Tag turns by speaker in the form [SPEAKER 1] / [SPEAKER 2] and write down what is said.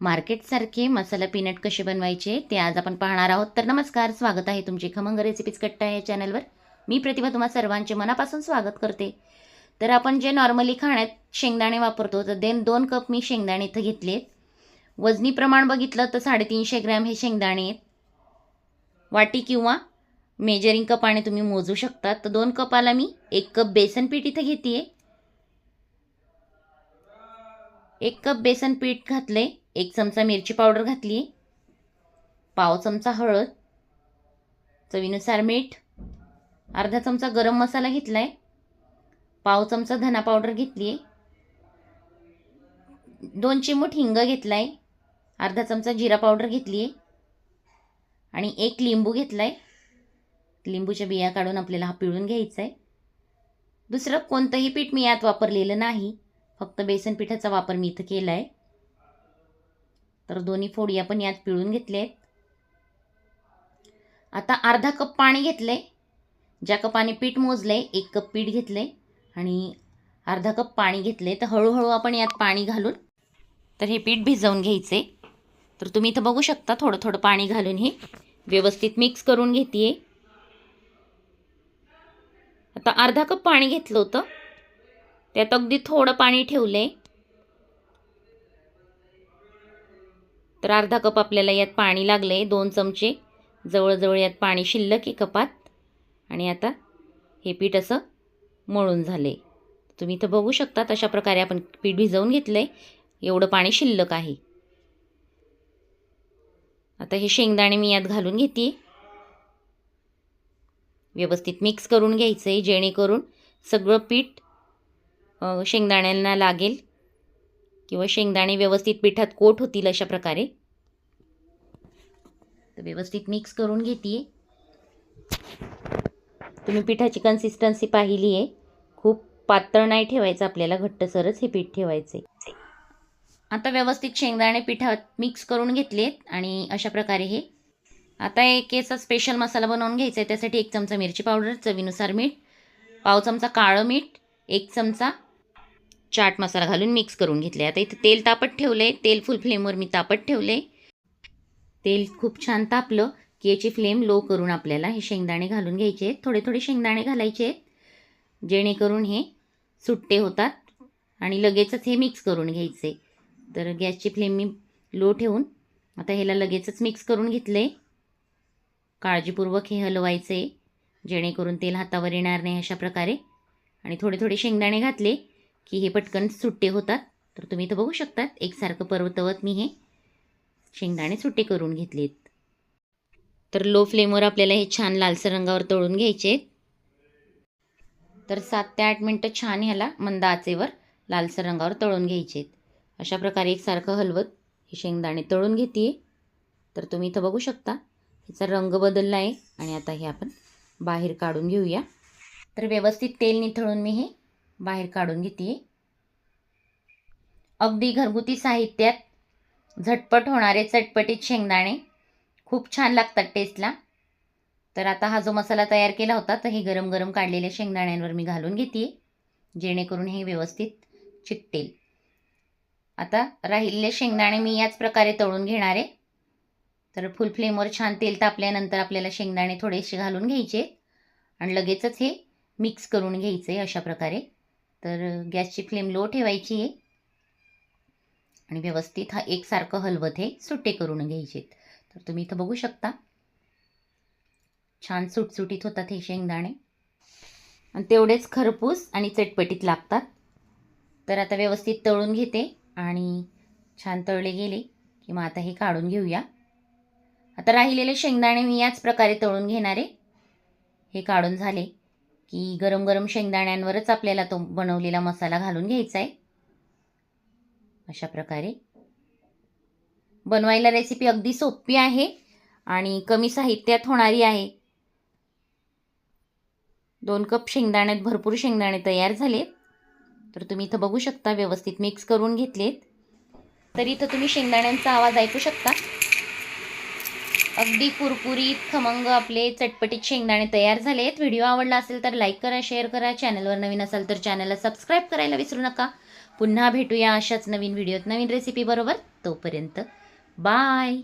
[SPEAKER 1] मार्केटसारखे मसाला peanut कसे बनवायचे ते आज आपण पाहणार आहोत. तर नमस्कार स्वागत आहे तुमचे खमंग रेसिपीज कट्टा या चॅनलवर मी प्रतिभा तुम्हा सर्वांचे मनापासून स्वागत करते. तर आपण जे नॉर्मली खाण्यात शेंगदाणे वापरतो तर देन दोन कप मी शेंगदाणे इथं घेतले वजनी प्रमाण बघितलं तर साडेतीनशे ग्रॅम हे शेंगदाणे आहेत. वाटी किंवा मेजरिंग कपाने तुम्ही मोजू शकता. तर दोन कपाला मी एक कप बेसन पीठ इथं घेते एक कप बेसन पीठ घातले एक चमचा मिरची पावडर घातली. पाव चमचा हळद. चवीनुसार मीठ. अर्धा चमचा गरम मसाला घेतला आहे पाव चमचा धना पावडर घेतली. आहे दोन चिमूट हिंग घेतला आहे अर्धा चमचा जिरा पावडर घेतली. आहे आणि एक लिंबू घेतला आहे लिंबूच्या बिया काढून आपल्याला हा पिळून घ्यायचा आहे दुसरं कोणतंही पीठ मी यात वापरलेलं नाही. फक्त बेसन पिठाचा वापर मी इथं केला आहे तर दोन्ही फोडी आपण यात पिळून घेतले आहेत आता अर्धा कप पाणी घेतलं आहे ज्या कपाने पीठ मोजलं आहे एक कप पीठ घेतलं आहे आणि अर्धा कप पाणी घेतले तर हळूहळू आपण यात पाणी घालून तर हे पीठ भिजवून घ्यायचे. तर तुम्ही इथं बघू शकता थोडं थोडं पाणी घालून हे व्यवस्थित मिक्स करून घेते आता अर्धा कप पाणी घेतलं होतं. त्यात अगदी थोडं पाणी ठेवलं आहे तर अर्धा कप आपल्याला यात पाणी लागलं आहे दोन चमचे. जवळजवळ यात पाणी शिल्लक आहे कपात. आणि आता हे पीठ असं मळून झालं आहे तुम्ही इथं बघू शकता तशा प्रकारे आपण पीठ भिजवून घेतलं आहे एवढं पाणी शिल्लक आहे. आता हे शेंगदाणे मी यात घालून घेते. व्यवस्थित मिक्स करून घ्यायचं आहे जेणेकरून सगळं पीठ शेंगदाण्यांना लागेल. किंवा शेंगदाणे व्यवस्थित पिठात कोट होतील अशा प्रकारे. तर व्यवस्थित मिक्स करून घेते तुम्ही पिठाची कन्सिस्टन्सी पाहिली आहे खूप पातळ नाही ठेवायचं आपल्याला घट्टसरच हे पीठ ठेवायचे. आता व्यवस्थित शेंगदाणे पिठात मिक्स करून घेतलेत आणि अशा प्रकारे हे. आता एक याचा स्पेशल मसाला बनवून घ्यायचा आहे त्यासाठी एक चमचा मिरची पावडर चवीनुसार मीठ पाव चमचा काळं मीठ एक चमचा चाट मसाला घालून मिक्स करून घेतले. आता इथे तेल तापत ठेवले तेल फुल फ्लेमवर मी तापत ठेवले तेल खूप छान तापलं की याची फ्लेम लो करून आपल्याला हे शेंगदाणे घालून घ्यायचे. आहेत थोडे थोडे शेंगदाणे घालायचे. आहेत जेणेकरून हे सुट्टे होतात आणि लगेचच हे मिक्स करून घ्यायचे. तर गॅसची फ्लेम मी लो ठेवून आता ह्याला लगेचच मिक्स करून घेतले काळजीपूर्वक हे हलवायचे. जेणेकरून तेल हातावर येणार नाही अशा प्रकारे. आणि थोडे थोडे शेंगदाणे घातले. की हे पटकन सुट्टे होतात. तर तुम्ही इथं बघू शकतात एकसारखं परवतवत मी हे शेंगदाणे सुट्टे करून घेतलेत. तर लो फ्लेमवर आपल्याला हे छान लालसर रंगावर तळून घ्यायचे तर सात ते आठ मिनटं छान ह्याला मंद आचेवर लालसर रंगावर तळून घ्यायचे अशा प्रकारे एकसारखं हलवत हे शेंगदाणे तळून घेते तर तुम्ही इथं बघू शकता ह्याचा रंग बदलला आहे आणि आता हे आपण बाहेर काढून घेऊया. तर व्यवस्थित तेल निथळून मी हे बाहेर काढून घेते. अगदी घरगुती साहित्यात झटपट होणारे चटपटीत शेंगदाणे खूप छान लागतात टेस्टला तर आता हा जो मसाला तयार केला होता तर हे गरम गरम काढलेल्या शेंगदाण्यांवर मी घालून घेते जेणेकरून हे व्यवस्थित चिकटेल. आता राहिलेले शेंगदाणे मी याच प्रकारे तळून घेणार आहे. तर फुल फ्लेमवर छान तेल तापल्यानंतर आपल्याला शेंगदाणे थोडेसे घालून घ्यायचे आणि लगेचच हे मिक्स करून घ्यायचं आहे अशा प्रकारे. तर गॅसची फ्लेम लो ठेवायची आहे. आणि व्यवस्थित हा एकसारखं हलवत हे सुट्टे करून घ्यायचे तर तुम्ही इथं बघू शकता. छान सुटसुटीत होतात हे शेंगदाणे. आणि तेवढेच खरपूस आणि चटपटीत लागतात. तर आता व्यवस्थित तळून घेते आणि छान तळले गेले की मग आता हे काढून घेऊया. आता राहिलेले शेंगदाणे मी याच प्रकारे तळून घेणारे हे काढून झाले. की गरम गरम शेंगदाण्यांवरच आपल्याला तो बनवलेला मसाला घालून घ्यायचा आहे अशा प्रकारे. बनवायला रेसिपी अगदी सोपी आहे आणि कमी साहित्यात होणारी आहे. दोन कप शेंगदाण्यात भरपूर शेंगदाणे तयार झालेत. तर तुम्ही इथं बघू शकता व्यवस्थित मिक्स करून घेतलेत. तर इथं तुम्ही शेंगदाण्यांचा आवाज ऐकू शकता. अगदी कुरकुरीत खमंग आपले चटपटीत शेंगदाणे तयार झाले आहेत व्हिडिओ आवडला असेल तर लाईक करा शेअर करा. चॅनलवर नवीन असाल तर चॅनलला सबस्क्राईब करायला विसरू नका. पुन्हा भेटूया अशाच नवीन व्हिडिओत नवीन रेसिपी बरोबर. तोपर्यंत बाय